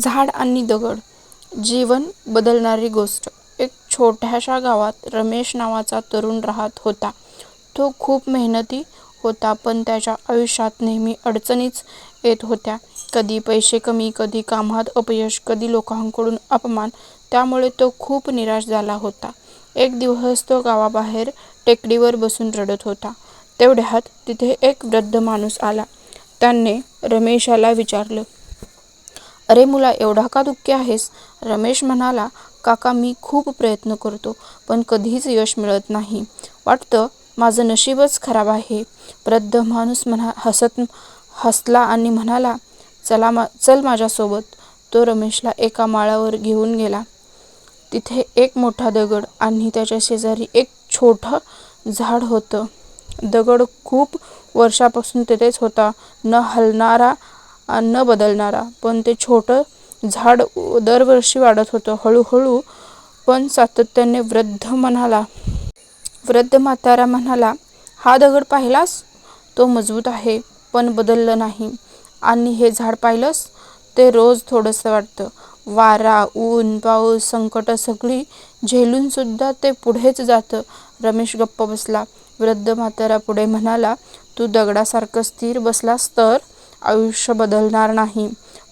झाड आणि दगड जीवन बदलणारी गोष्ट एक छोट्याशा गावात रमेश नावाचा तरुण राहत होता. तो खूप मेहनती होता पण त्याच्या आयुष्यात नेहमी अडचणीच येत होत्या. कधी पैसे कमी, कधी कामात अपयश, कधी लोकांकडून अपमान. त्यामुळे तो खूप निराश झाला होता. एक दिवस तो गावाबाहेर टेकडीवर बसून रडत होता. तेवढ्यात तिथे एक वृद्ध माणूस आला. त्याने रमेशाला विचारलं, अरे मुला एवढा का दुःखी आहेस? रमेश म्हणाला, काका मी खूप प्रयत्न करतो पण कधीच यश मिळत नाही. वाटतं माझं नशीबच खराब आहे. वृद्ध माणूस म्हणा हसत हसला आणि म्हणाला, चला मा चल माझ्यासोबत. तो रमेशला एका माळावर घेऊन गेला. तिथे एक मोठा दगड आणि त्याच्या शेजारी एक छोटं झाड होतं. दगड खूप वर्षापासून तिथेच होता, न हलणारा, न बदलणारा. पण ते छोटं झाड दरवर्षी वाढत होतं, हळूहळू पण सातत्याने. वृद्ध म्हणाला वृद्ध म्हातारा म्हणाला, हा दगड पाहिलास? तो मजबूत आहे, पण बदललं नाही. आणि हे झाड पाहिलंस? ते रोज थोडंसं वाटतं वारा, ऊन, पाऊस, संकटं सगळी झेलूनसुद्धा ते पुढेच जातं. रमेश गप्प बसला. वृद्ध म्हातारा पुढे म्हणाला, तू दगडासारखं स्थिर बसलास तर आयुष्य बदलणार नाही.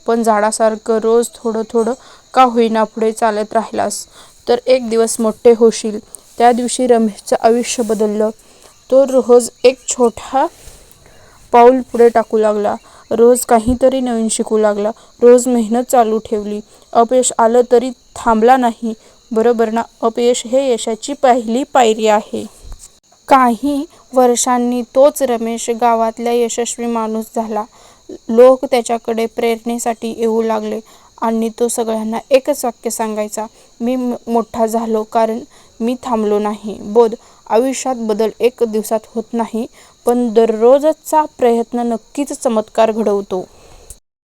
पण झाडासारखं रोज थोडं थोडं का होईना पुढे चालत राहिलास तर एक दिवस मोठे होशील. त्या दिवशी रमेशचं आयुष्य बदललं. तो रोज एक छोटा पाऊल पुढे टाकू लागला. रोज काहीतरी नवीन शिकू लागला. रोज मेहनत चालू ठेवली. अपयश आलं तरी थांबला नाही. बरोबर ना? अपयश हे यशाची पहिली पायरी आहे. काही वर्षांनी तोच रमेश गावातला यशस्वी माणूस झाला. लोक त्याच्याकडे प्रेरणेसाठी येऊ लागले आणि तो सगळ्यांना एकच वाक्य सांगायचा, मी मोठा झालो कारण मी थांबलो नाही. बोध, आयुष्यात बदल एक दिवसात होत नाही, पण दररोजचा प्रयत्न नक्कीच चमत्कार घडवतो.